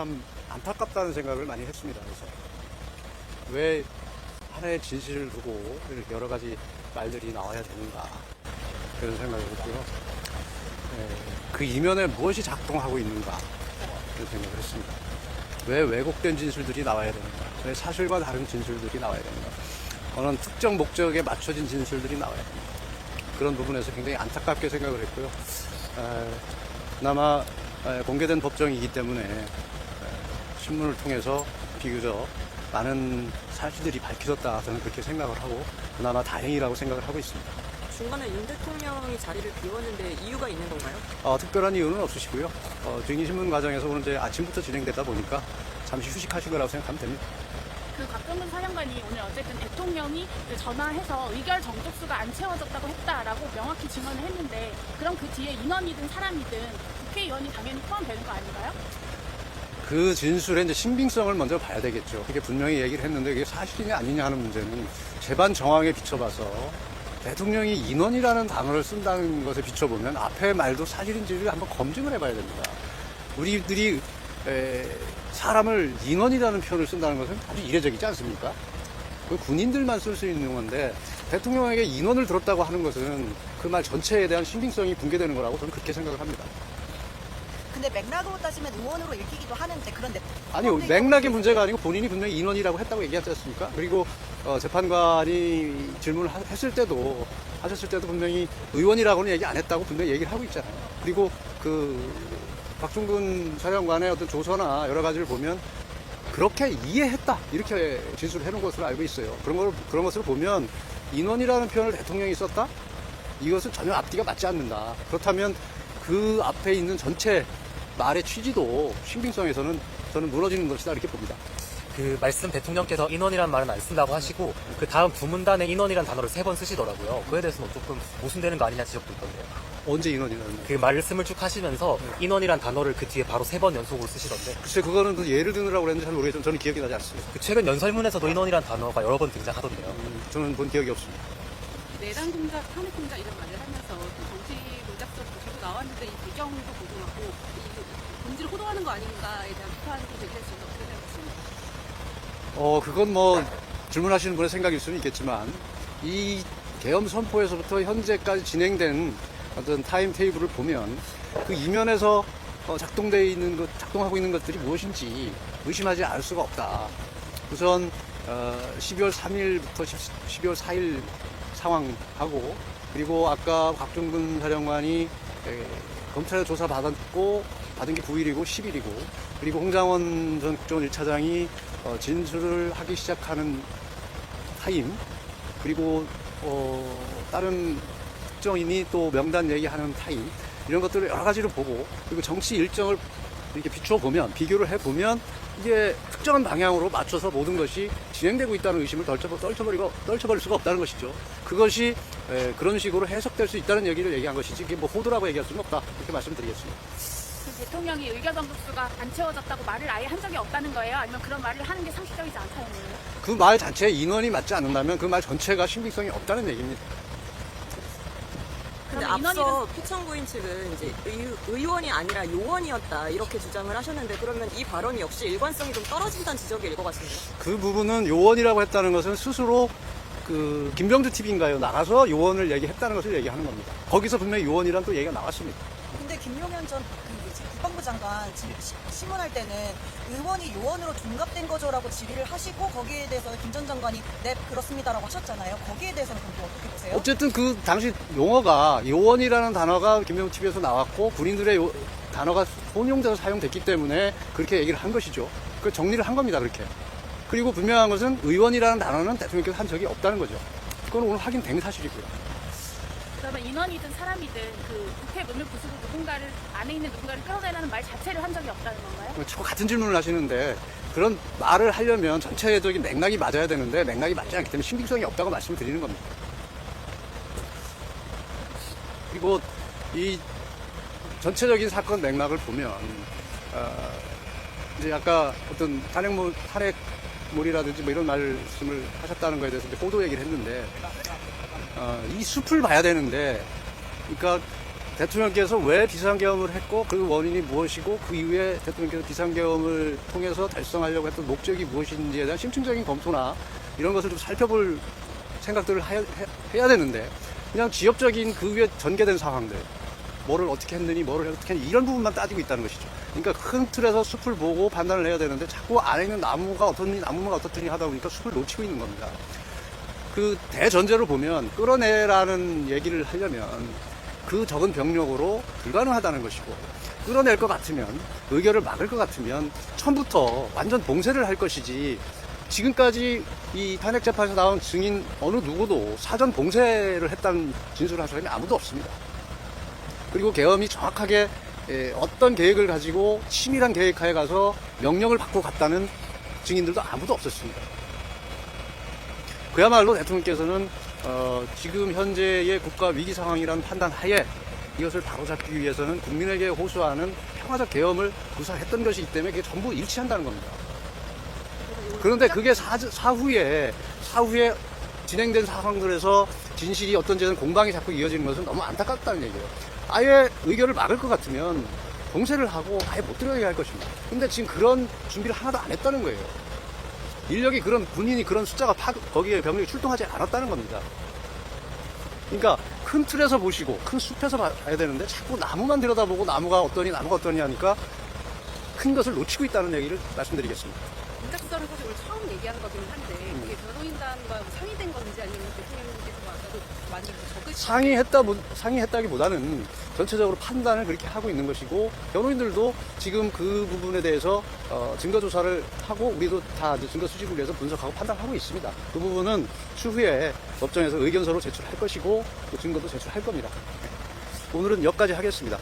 참 안타깝다는 생각을 많이 했습니다. 그래서 왜 하나의 진실을 두고 이렇게 여러 가지 말들이 나와야 되는가 그런 생각을 했고요. 예, 그 이면에 무엇이 작동하고 있는가 그런 생각을 했습니다. 왜 왜곡된 진술들이 나와야 되는가? 왜 사실과 다른 진술들이 나와야 되는가? 어느 특정 목적에 맞춰진 진술들이 나와야 되는가? 그런 부분에서 굉장히 안타깝게 생각을 했고요. 에, 그나마 에, 공개된 법정이기 때문에 에, 신문을 통해서 비교적 많은 사실들이 밝혀졌다 저는 그렇게 생각을 하고 그나마 다행이라고 생각을 하고 있습니다. 중간에 윤 대통령이 자리를 비웠는데 이유가 있는 건가요? 어, 특별한 이유는 없으시고요. 어, 증인 신문 과정에서 오늘 이제 아침부터 진행되다 보니까 잠시 휴식하신 거라고 생각하면 됩니다. 그 곽정근 사령관이 오늘 어쨌든 대통령이 그 전화해서 의결 정족수가 안 채워졌다고 했다라고 명확히 증언을 했는데 그럼 그 뒤에 인원이든 사람이든 국회의원이 당연히 포함되는 거 아닌가요? 그 진술의 이제 신빙성을 먼저 봐야 되겠죠. 그게 분명히 얘기를 했는데 그게 사실이냐 아니냐 하는 문제는 재반 정황에 비춰봐서 대통령이 인원이라는 단어를 쓴다는 것에 비춰보면 앞에 말도 사실인지를 한번 검증을 해봐야 됩니다. 우리들이 에, 사람을 인원이라는 표현을 쓴다는 것은 아주 이례적이지 않습니까? 그 군인들만 쓸 수 있는 건데 대통령에게 인원을 들었다고 하는 것은 그 말 전체에 대한 신빙성이 붕괴되는 거라고 저는 그렇게 생각을 합니다. 근데 맥락으로 따지면 의원으로 읽히기도 하는데 그런 데 아니 맥락의 문제가 아니고 본인이 분명히 인원이라고 했다고 얘기하지 않습니까? 그리고 어, 재판관이 질문을 하- 했을 때도 하셨을 때도 분명히 의원이라고는 얘기 안 했다고 분명히 얘기를 하고 있잖아요. 그리고 그 박중근 사령관의 어떤 조서나 여러 가지를 보면 그렇게 이해했다 이렇게 진술을 해놓은 것으로 알고 있어요. 그런 걸 그런 것을 보면 인원이라는 표현을 대통령이 썼다 이것은 전혀 앞뒤가 맞지 않는다. 그렇다면 그 앞에 있는 전체 말의 취지도 신빙성에서는 저는 무너지는 것이다 이렇게 봅니다. 그 말씀 대통령께서 인원이란 말은 안 쓴다고 하시고 그 다음 부문단에 인원이란 단어를 세 번 쓰시더라고요. 그에 대해서는 조금 모순되는 거 아니냐 지적도 있던데요. 언제 인원이라는 말? 그 말씀을 쭉 하시면서 인원이란 단어를 그 뒤에 바로 세 번 연속으로 쓰시던데 글쎄 그거는 그 예를 드느라고 그랬는지 잘 모르겠지만 저는 기억이 나지 않습니다. 그 최근 연설문에서도 인원이란 단어가 여러 번 등장하던데요. 음, 저는 본 기억이 없습니다. 내란 공작, 탄핵 공작 이런 말을 하면서 그 정치 공작적 보도도 나왔는데 이 배경도 보도하고 이 본질을 호도하는 거 아닌가에 대한 비판도 제기했습니다. 어떻게 생각하십니까? 어 그건 뭐 질문하시는 분의 생각일 수는 있겠지만 이 계엄 선포에서부터 현재까지 진행된 어떤 타임 테이블을 보면 그 이면에서 어, 작동되어 있는 것, 작동하고 있는 것들이 무엇인지 의심하지 않을 수가 없다. 우선 어, 12월 3일부터 12월 4일 상황하고 그리고 아까 곽종근 사령관이 에, 검찰에 조사 받았고 받은 게 9일이고 10일이고. 그리고 홍장원 전 국정원 1차장이 어, 진술을 하기 시작하는 타임. 그리고 어, 다른 특정인이 또 명단 얘기하는 타임. 이런 것들을 여러 가지를 보고 그리고 정치 일정을 이렇게 비추어 보면 비교를 해 보면 이게 특정한 방향으로 맞춰서 모든 것이 진행되고 있다는 의심을 떨쳐버, 떨쳐버리고 떨쳐버릴 수가 없다는 것이죠. 그것이 에, 그런 식으로 해석될 수 있다는 얘기를 얘기한 것이지 이게 뭐 호도라고 얘기할 수는 없다 이렇게 말씀드리겠습니다. 그 대통령이 의결 정족수가 안 채워졌다고 말을 아예 한 적이 없다는 거예요? 아니면 그런 말을 하는 게 상식적이지 않다는 거예요? 그 말 자체에 인원이 맞지 않는다면 그 말 전체가 신빙성이 없다는 얘기입니다. 근데 앞서 피청구인 측은 이제 의, 의원이 아니라 요원이었다 이렇게 주장을 하셨는데 그러면 이 발언이 역시 일관성이 좀 떨어진다는 지적이 일것 같습니다. 그 부분은 요원이라고 했다는 것은 스스로 그 김병주 TV인가요 나가서 요원을 얘기했다는 것을 얘기하는 겁니다. 거기서 분명히 요원이란 또 얘기가 나왔습니다. 근데 김용현 전 그 국방부 장관 지- 시- 신문할 때는 의원이 요원으로 둔갑된 거죠라고 질의를 하시고 거기에 대해서 김 전 장관이 네 그렇습니다라고 하셨잖아요. 거기에 대해서는 그럼 또 어떻게 보세요? 어쨌든 그 당시 용어가 요원이라는 단어가 김병주 TV에서 나왔고 군인들의 요- 단어가 혼용돼서 사용됐기 때문에 그렇게 얘기를 한 것이죠. 그 정리를 한 겁니다. 그렇게. 그리고 분명한 것은 의원이라는 단어는 대통령께서 한 적이 없다는 거죠. 그건 오늘 확인된 사실이고요. 그러면 인원이든 사람이든 그 국회 문을 부수고 누군가를 안에 있는 누군가를 끌어내라는 말 자체를 한 적이 없다는 건가요? 자꾸 같은 질문을 하시는데 그런 말을 하려면 전체적인 맥락이 맞아야 되는데 맥락이 맞지 않기 때문에 신빙성이 없다고 말씀을 드리는 겁니다. 그리고 이 전체적인 사건 맥락을 보면 어, 이제 아까 어떤 탄핵물 탄핵 물이라든지 뭐 이런 말씀을 하셨다는 거에 대해서 이제 호도 얘기를 했는데 어, 이 숲을 봐야 되는데 그러니까 대통령께서 왜 비상계엄을 했고 그 원인이 무엇이고 그 이후에 대통령께서 비상계엄을 통해서 달성하려고 했던 목적이 무엇인지에 대한 심층적인 검토나 이런 것을 좀 살펴볼 생각들을 해야, 해- 해야 되는데 그냥 지엽적인 그 위에 전개된 상황들 뭐를 어떻게 했느니 뭐를 어떻게 했느니 이런 부분만 따지고 있다는 것이죠. 그러니까 큰 틀에서 숲을 보고 판단을 해야 되는데 자꾸 안에 있는 나무가 어떻니 나무가 어떻더니 하다 보니까 숲을 놓치고 있는 겁니다. 그 대전제로 보면 끌어내라는 얘기를 하려면 그 적은 병력으로 불가능하다는 것이고 끌어낼 것 같으면 의결을 막을 것 같으면 처음부터 완전 봉쇄를 할 것이지 지금까지 이 탄핵 재판에서 나온 증인 어느 누구도 사전 봉쇄를 했다는 진술을 한 사람이 아무도 없습니다. 그리고 계엄이 정확하게 에, 어떤 계획을 가지고 치밀한 계획하에 가서 명령을 받고 갔다는 증인들도 아무도 없었습니다. 그야말로 대통령께서는 어, 지금 현재의 국가 위기 상황이라는 판단 하에 이것을 바로잡기 위해서는 국민에게 호소하는 평화적 계엄을 구사했던 것이기 때문에 그게 전부 일치한다는 겁니다. 그런데 그게 사, 사후에 사후에 진행된 상황들에서 진실이 어떤지는 공방이 자꾸 이어지는 것은 너무 안타깝다는 얘기예요. 아예 의결을 막을 것 같으면 봉쇄를 하고 아예 못 들어가게 할 것입니다. 근데 지금 그런 준비를 하나도 안 했다는 거예요. 인력이 그런 군인이 그런 숫자가 파, 거기에 병력이 출동하지 않았다는 겁니다. 그러니까 큰 틀에서 보시고 큰 숲에서 봐- 봐야 되는데 자꾸 나무만 들여다보고 나무가 어떠니 나무가 어떠니 하니까 큰 것을 놓치고 있다는 얘기를 말씀드리겠습니다. 처음 얘기하는 거긴 한데 그게 변호인단과 상의된 건지 아니면 대통령님께서 아까도 많이 적으시 상의했다 상의했다기보다는 전체적으로 판단을 그렇게 하고 있는 것이고 변호인들도 지금 그 부분에 대해서 어, 증거 조사를 하고 우리도 다 이제 증거 수집을 위해서 분석하고 판단하고 있습니다. 그 부분은 추후에 법정에서 의견서로 제출할 것이고 그 증거도 제출할 겁니다. 오늘은 여기까지 하겠습니다.